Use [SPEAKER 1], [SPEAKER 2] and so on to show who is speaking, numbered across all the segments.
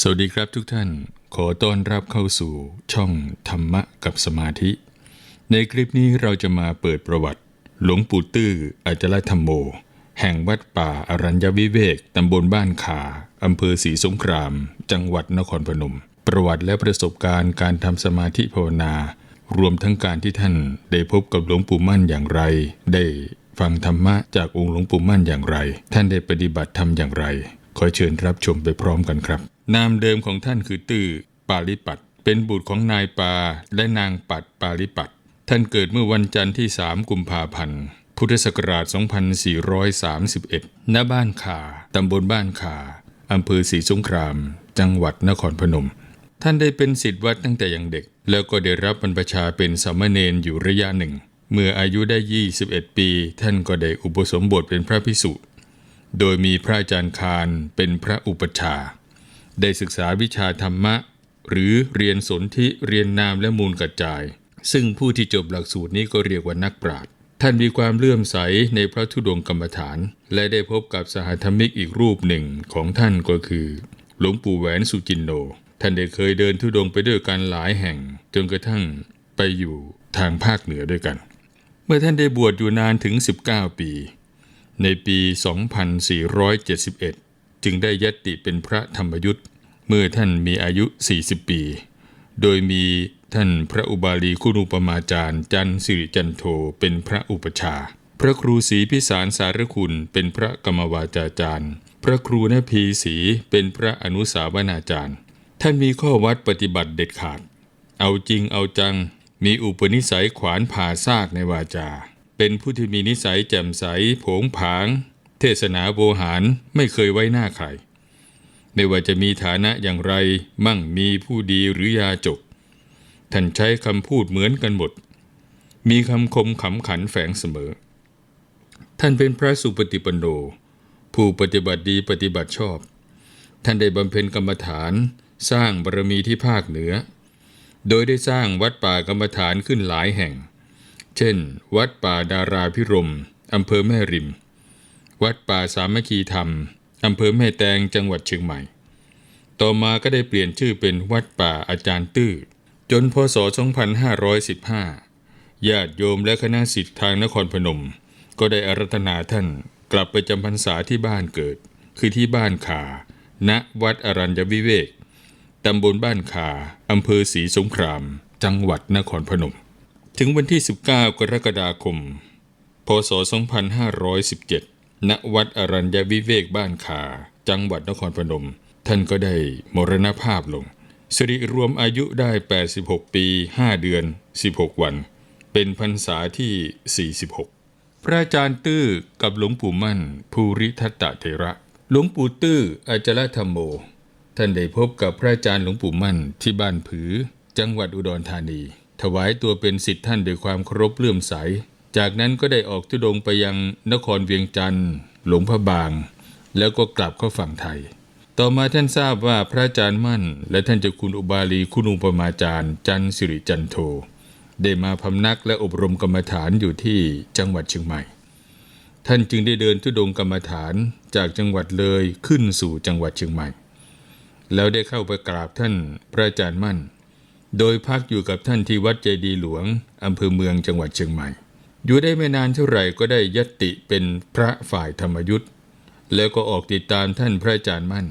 [SPEAKER 1] สวัสดีครับทุกท่าน ขอต้อนรับเข้าสู่ช่องธรรมะกับสมาธิ ในคลิปนี้เราจะมาเปิดประวัติ หลวงปู่ตื้ออาจารธรรมโม แห่งวัดป่าอรัญญวิเวก ตำบลบ้านขาอำเภอศรีสงคราม จังหวัดนครพนม ประวัติและประสบการณ์การทำสมาธิภาวนารวมทั้งการที่ท่านได้พบกับหลวงปู่มั่นอย่างไร ได้ฟังธรรมะจากองค์หลวงปู่มั่นอย่างไร ท่านได้ปฏิบัติธรรมอย่างไร ขอเชิญรับชมไปพร้อมกันครับ นามเดิมของท่านคือตื้อปาลิปัตเป็นบุตรของนายปาและนางปัดปาลิปัตท่านเกิดเมื่อวันจันทร์ที่3กุมภาพันธ์ พุทธศักราช 2431 ณ บ้านขาตำบลบ้านขาอำเภอศรีสงคราม จังหวัดนครพนม ท่านได้เป็นศิษย์วัดตั้งแต่ยังเด็ก แล้วก็ได้รับบรรพชาเป็นสามเณรอยู่ระยะหนึ่ง เมื่ออายุได้ 21 ปี ท่านก็ได้อุปสมบทเป็นพระภิกษุ โดยมีพระอาจารย์คารเป็นพระอุปชา ได้ศึกษาวิชาธรรมะ หรือเรียนสนธิเรียนนามและมูลกระจาย ซึ่งผู้ที่จบหลักสูตรนี้ก็เรียกว่านักปราชญ์ท่านมีความเลื่อมใสในพระธุดงกรรมฐาน และได้พบกับสหธรรมิกอีกรูปหนึ่งของท่านก็คือ หลวงปู่แหวนสุจินโน ท่านได้เคยเดินธุดงไปด้วยกันหลายแห่ง จนกระทั่งไปอยู่ทางภาคเหนือด้วยกัน เมื่อท่านได้บวชอยู่นานถึง 19 ปี ในปี 2471 จึงได้ยตติเป็นพระธรรมยุทธ์เมื่อท่านมีอายุ 40 ปี โดยมีท่านพระอุบาลีคุณูปมาจารย์ จันสิริจันโทเป็นพระอุปชา พระครูศรีพิสารสารคุณเป็นพระกรรมวาจาจารย์ พระครูนพีศรีเป็นพระอนุสาวนาจารย์ ท่านมีข้อวัดปฏิบัติเด็ดขาด เอาจริงเอาจัง มีอุปนิสัยขวานผ่าซากในวาจา เป็นผู้ที่มีนิสัยแจ่มใส โผงผาง เทศนาโวหารไม่เคยไว้หน้าใคร ไม่ว่าจะมีฐานะอย่างไร มั่งมีผู้ดีหรือยาจก ท่านใช้คำพูดเหมือนกันหมด มีคำคมขำขันแฝงเสมอ ท่านเป็นพระสุปฏิปันโน ผู้ปฏิบัติดีปฏิบัติชอบ ท่านได้บำเพ็ญกรรมฐานสร้างบารมีที่ภาคเหนือ โดยได้สร้างวัดป่ากรรมฐานขึ้นหลายแห่ง เช่น วัดป่าดาราพิรมอำเภอแม่ริม วัดป่าสามัคคีธรรมอำเภอแม่แตงจังหวัดเชียงใหม่ ต่อมาก็ได้เปลี่ยนชื่อเป็นวัดป่าอาจารย์ตื้อ จนพศ 2515 ญาติโยมและคณะสิทธิ์ทางนครพนม ก็ได้อารัธนาท่านกลับไปจำพรรษาที่บ้านเกิด คือที่บ้านขา ณ วัดอรัญญวิเวก ตำบลบ้านขาอำเภอศรีสงคราม จังหวัดนครพนม ถึงวันที่ 19 กรกฎาคม พศ 2517 ณวัดอรัญญวิเวกบ้านขาจังหวัดนครพนม ท่านก็ได้มรณภาพลงสิริรวมอายุได้ 86 ปี 5 เดือน 16 วัน เป็นพรรษาที่ 46 พระอาจารย์ตื้อกับหลวงปู่มั่น ภูริทัตตะเถระ หลวงปู่ตื้ออาจารธรรมโม ท่านได้พบกับพระอาจารย์หลวงปู่มั่นที่บ้านผือ จังหวัดอุดรธานี ถวายตัวเป็นสิทธิ์ท่านด้วยความเคารพเลื่อมใส จากนั้นก็ได้ออกทุดงไปยังนครเวียงจันทร์หลวงพระบาง แล้วก็กลับเข้าฝั่งไทย ต่อมาท่านทราบว่าพระอาจารย์มั่น และท่านเจ้าคุณอุบาลีคุณอุปมาจารย์ จันสิริจันโท ได้มาพำนักและอบรมกรรมฐานอยู่ที่จังหวัดเชียงใหม่ ท่านจึงได้เดินทุดงกรรมฐานจากจังหวัดเลยขึ้นสู่จังหวัดเชียงใหม่ แล้วได้เข้าไปกราบท่านพระอาจารย์มั่น โดยพักอยู่กับท่านที่วัดเจดีหลวงอำเภอเมืองจังหวัดเชียงใหม่ อยู่ได้ไม่นานเท่าไหร่ก็ได้ยติเป็นพระฝ่ายธรรมยุทธ์แล้วก็ออกติดตามท่านพระอาจารย์มั่น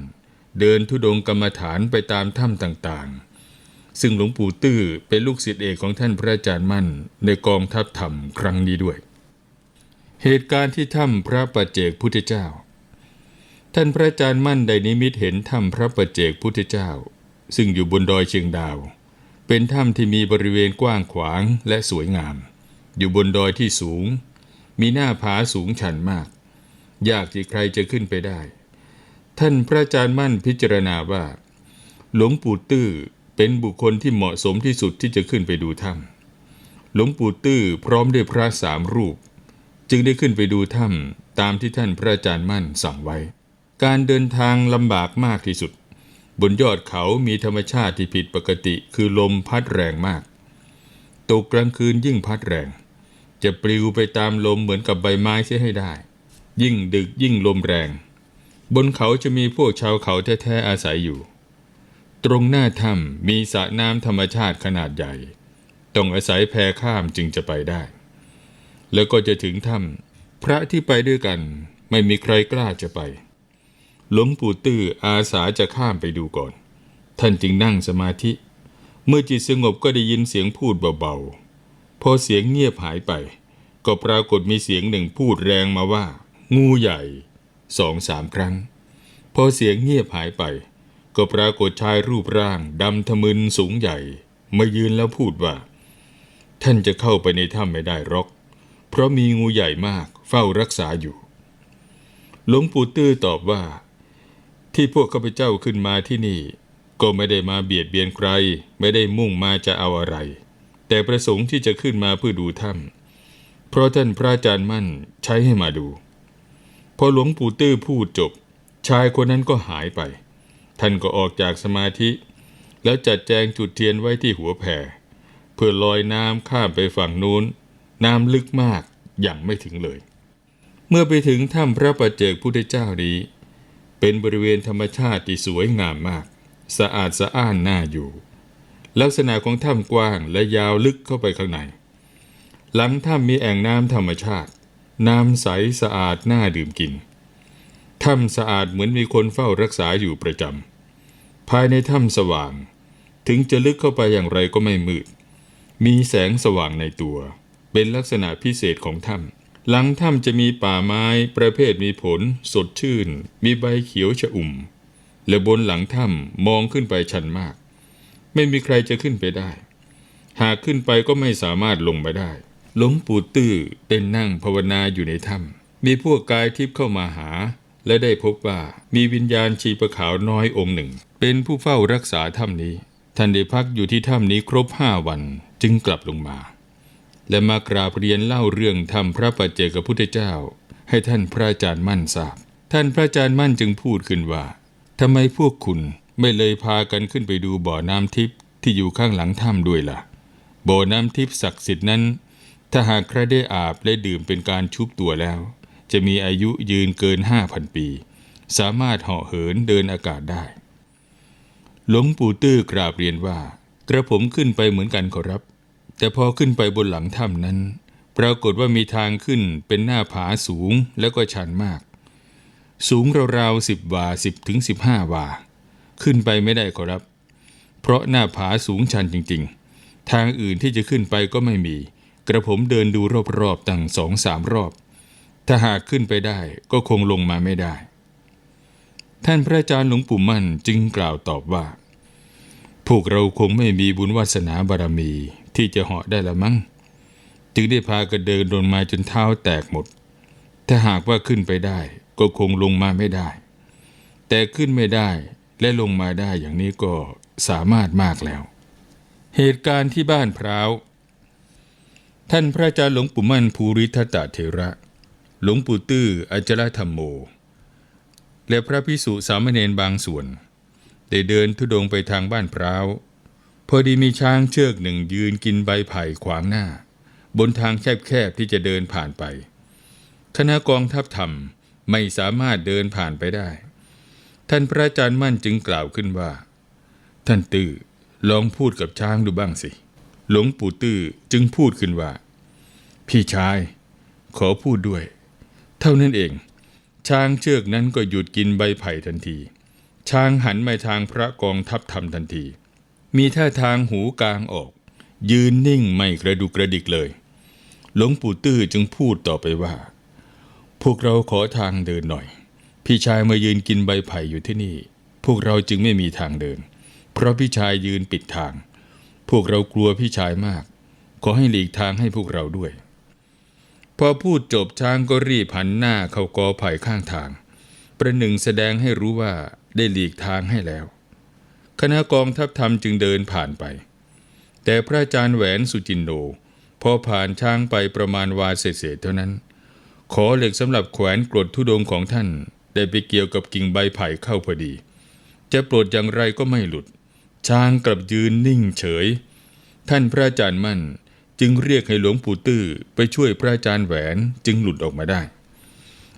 [SPEAKER 1] เดินทุดงกรรมฐานไปตามถ้ำต่างๆ ซึ่งหลวงปู่ตื้อเป็นลูกศิษย์เอกของท่านพระอาจารย์มั่น ในกองทัพธรรมครั้งนี้ด้วย เหตุการณ์ที่ถ้ำพระปัจเจกพุทธเจ้า ท่านพระอาจารย์มั่นได้นิมิตเห็นถ้ำพระปัจเจกพุทธเจ้า ซึ่งอยู่บนดอยเชียงดาว เป็นถ้ำที่มีบริเวณกว้างขวางและสวยงาม อยู่บนดอยที่สูง มีหน้าผาสูงชันมาก ยากที่ใครจะขึ้นไปได้ ท่านพระอาจารย์มั่นพิจารณาว่า หลวงปู่ตื้อเป็นบุคคลที่เหมาะสมที่สุดที่จะขึ้นไปดูถ้ำหลวงปู่ตื้อพร้อมด้วยพระสามรูป จึงได้ขึ้นไปดูถ้ำตามที่ท่านพระอาจารย์มั่นสั่งไว้ การเดินทางลำบากมากที่สุด บนยอดเขามีธรรมชาติที่ผิดปกติคือลมพัดแรงมาก ตกกลางคืนยิ่งพัดแรง จะปลิวไปตามลมเหมือนกับใบไม้เสียให้ได้ ยิ่งดึกยิ่งลมแรง บนเขาจะมีพวกชาวเขาแท้ๆอาศัยอยู่ ตรงหน้าถ้ำมีสระน้ำธรรมชาติขนาดใหญ่ ต้องอาศัยแพข้ามจึงจะไปได้ แล้วก็จะถึงถ้ำพระที่ไปด้วยกันไม่มีใครกล้าจะไปหลวงปู่ตื้ออาสาจะข้ามไปดูก่อน ท่านจึงนั่งสมาธิ เมื่อจิตสงบก็ได้ยินเสียงพูดเบาๆ พอเสียงเงียบหายไป ก็ปรากฏมีเสียงหนึ่งพูดแรงมาว่า งูใหญ่สองสามครั้ง พอเสียงเงียบหายไป ก็ปรากฏชายรูปร่างดำทะมึนสูงใหญ่มายืนแล้วพูดว่า ท่านจะเข้าไปในถ้ำไม่ได้หรอก เพราะมีงูใหญ่มากเฝ้ารักษาอยู่หลวงปู่ตื้อตอบว่า ที่พวกข้าพเจ้าขึ้นมาที่นี่ ก็ไม่ได้มาเบียดเบียนใคร ไม่ได้มุ่งมาจะเอาอะไร แต่ประสงค์ที่จะขึ้นมาเพื่อดูถ้ำเพราะท่านพระอาจารย์มั่นใช้ให้มาดู พอหลวงปู่ตื้อพูดจบ ชายคนนั้นก็หายไป ท่านก็ออกจากสมาธิ แล้วจัดแจงจุดเทียนไว้ที่หัวแพเพื่อลอยน้ำข้ามไปฝั่งนู้น น้ำลึกมากอย่างไม่ถึงเลย เมื่อไปถึงถ้ำพระประเจกพุทธเจ้านี้ เป็นบริเวณธรรมชาติที่สวยงามมาก สะอาดสะอ้านน่าอยู่ ลักษณะของถ้ำกว้างและยาวลึกเข้าไปข้างใน หลังถ้ำมีแอ่งน้ำธรรมชาติ น้ำใสสะอาดน่าดื่มกิน ถ้ำสะอาดเหมือนมีคนเฝ้ารักษาอยู่ประจำ ภายในถ้ำสว่าง ถึงจะลึกเข้าไปอย่างไรก็ไม่มืด มีแสงสว่างในตัว เป็นลักษณะพิเศษของถ้ำหลังถ้ำจะมีป่าไม้ประเภทมีผล สดชื่น มีใบเขียวชอุ่ม และบนหลังถ้ำมองขึ้นไปชันมาก ไม่มีใครจะขึ้นไปได้ หากขึ้นไปก็ไม่สามารถลงไปได้ หลวงปู่ตื้อเป็นนั่งภาวนาอยู่ในถ้ำมีพวกกายทิพย์เข้ามาหา และได้พบว่ามีวิญญาณชีประขาวน้อยองค์หนึ่ง เป็นผู้เฝ้ารักษาถ้ำนี้ ท่านได้พักอยู่ที่ถ้ำนี้ครบห้าวันจึงกลับลงมา และมากราบเรียนเล่าเรื่องธรรมพระปัจเจกพุทธเจ้า ให้ท่านพระอาจารย์มั่นทราบ ท่านพระอาจารย์มั่นจึงพูดขึ้นว่าทำไมพวกคุณ ไม่เลยพากันขึ้นไปดูบ่อน้ำทิพย์ที่อยู่ข้างหลังถ้ำด้วยล่ะ บ่อน้ำทิพย์ศักดิ์สิทธิ์นั้น ถ้าหากใครได้อาบและดื่มเป็นการชุบตัวแล้ว จะมีอายุยืนเกินห้าพันปี สามารถเหาะเหินเดินอากาศได้ หลวงปู่ตื้อกราบเรียนว่า กระผมขึ้นไปเหมือนกันขอรับ แต่พอขึ้นไปบนหลังถ้ำนั้น ปรากฏว่ามีทางขึ้นเป็นหน้าผาสูงแล้วก็ชันมาก สูงราวๆสิบวาสิบถึงสิบห้าวา ขึ้นไปไม่ได้ขอรับ เพราะหน้าผาสูงชันจริง ๆ ทางอื่นที่จะขึ้นไปก็ไม่มี กระผมเดินดูรอบๆตั้งสองสามรอบ ถ้าหากขึ้นไปได้ก็คงลงมาไม่ได้ ท่านพระอาจารย์หลวงปู่มั่นจึงกล่าวตอบว่า พวกเราคงไม่มีบุญวาสนาบารมีที่จะเหาะได้ละมั้งจึงได้พากันเดินลงมาจนเท้าแตกหมด ถ้าหากว่าขึ้นไปได้ก็คงลงมาไม่ได้ แต่ขึ้นไม่ได้ และลงมาได้อย่างนี้ก็สามารถมากแล้ว เหตุการณ์ที่บ้านพร้าว ท่านพระอาจารย์หลวงปู่มั่นภูริทัตเถระ หลวงปู่ตื้ออจลธรรมโม และพระพิสุสามเณรบางส่วน ได้เดินทุดงไปทางบ้านพร้าว พอดีมีช้างเชือกหนึ่งยืนกินใบไผ่ขวางหน้า บนทางแคบๆที่จะเดินผ่านไป คณะกองทัพธรรมไม่สามารถเดินผ่านไปได้ ท่านพระอาจารย์มั่นจึงกล่าวขึ้นว่า ท่านตื้อลองพูดกับช้างดูบ้างสิ หลวงปู่ตื้อจึงพูดขึ้นว่า พี่ชาย ขอพูดด้วย เท่านั้นเอง ช้างเชือกนั้นก็หยุดกินใบไผ่ทันที ช้างหันมาทางพระกองทัพธรรมทันที มีท่าทางหูกลางออก ยืนนิ่งไม่กระดุกกระดิกเลย หลวงปู่ตื้อจึงพูดต่อไปว่า พวกเราขอทางเดินหน่อย พี่ชายมายืนกินใบไผ่อยู่ที่นี่ พวกเราจึงไม่มีทางเดิน เพราะพี่ชายยืนปิดทาง พวกเรากลัวพี่ชายมาก ขอให้หลีกทางให้พวกเราด้วย พอพูดจบช้างก็รีบหันหน้าเข้ากอไผ่ข้างทาง ประหนึ่งแสดงให้รู้ว่าได้หลีกทางให้แล้ว คณะกองทัพธรรมจึงเดินผ่านไป แต่พระอาจารย์แหวนสุจินโนพอผ่านช้างไปประมาณวาเศษเท่านั้น ขอเหล็กสำหรับแขวนกรดทุดงของท่าน ได้ไปเกี่ยวกับกิ่งใบไผ่เข้าพอดี จะปลดอย่างไรก็ไม่หลุด ช้างกลับยืนนิ่งเฉย ท่านพระอาจารย์มั่นจึงเรียกให้หลวงปู่ตื้อไปช่วยพระอาจารย์แหวนจึงหลุดออกมาได้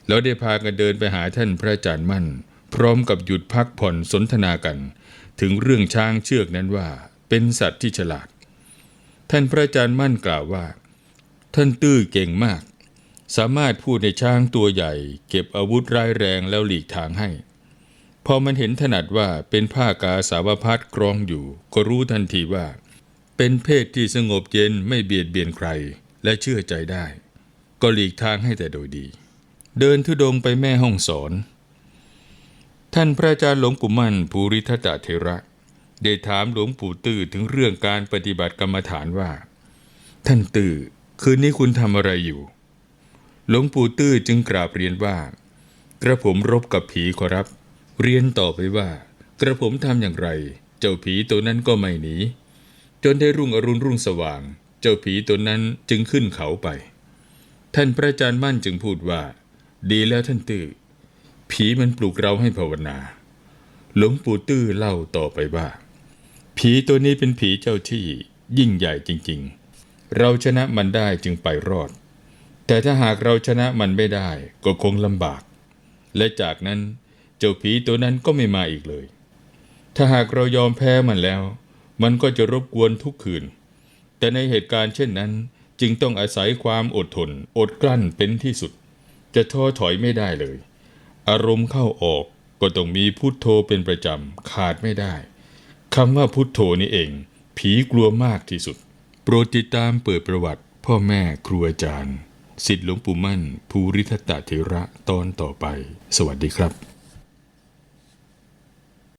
[SPEAKER 1] แล้วได้พากันเดินไปหาท่านพระอาจารย์มั่น พร้อมกับหยุดพักผ่อนสนทนากัน ถึงเรื่องช้างเชือกนั้นว่า เป็นสัตว์ที่ฉลาด ท่านพระอาจารย์มั่นกล่าวว่า ท่านตื้อเก่งมาก สามารถพูดในช้างตัวใหญ่ เก็บอาวุธร้ายแรงแล้วหลีกทางให้ พอมันเห็นถนัดว่าเป็นผ้ากาสาวพัดกรองอยู่ ก็รู้ทันทีว่า เป็นเพศที่สงบเย็นไม่เบียดเบียนใครและเชื่อใจได้ ก็หลีกทางให้แต่โดยดี เดินทุดงไปแม่ห้องสอน ท่านพระอาจารย์หลวงปู่มั่นภูริทัตเทระ ได้ถามหลวงปู่ตื้อถึงเรื่องการปฏิบัติกรรมฐานว่า ท่านตื้อคืนนี้คุณทำอะไรอยู่ หลวงปู่ตื้อจึงกราบเรียนว่า กระผมรบกับผีขอรับ เรียนต่อไปว่า กระผมทำอย่างไร เจ้าผีตัวนั้นก็ไม่หนี จนได้รุ่งอรุณรุ่งสว่าง เจ้าผีตัวนั้นจึงขึ้นเขาไป ท่านพระอาจารย์มั่นจึงพูดว่า ดีแล้วท่านตื้อผีมันปลุกเราให้ภาวนา หลวงปู่ตื้อเล่าต่อไปว่า ผีตัวนี้เป็นผีเจ้าที่ยิ่งใหญ่จริง ๆ เราชนะมันได้จึงไปรอด แต่ถ้าหากเราชนะมันไม่ได้ก็คงลำบาก และจากนั้นเจ้าผีตัวนั้นก็ไม่มาอีกเลย ถ้าหากเรายอมแพ้มันแล้ว มันก็จะรบกวนทุกคืน แต่ในเหตุการณ์เช่นนั้นจึงต้องอาศัยความอดทน อดกลั้นเป็นที่สุด จะท้อถอยไม่ได้เลย อารมณ์เข้าออกก็ต้องมีพุทโธเป็นประจำขาดไม่ได้คำว่าพุทโธนี่เอง ผีกลัวมากที่สุด โปรดติดตามเปิดประวัติ พ่อแม่ครูอาจารย์ สิทธิหลวงปู่มั่น ภูริทัตตเถระตอนต่อไป สวัสดีครับ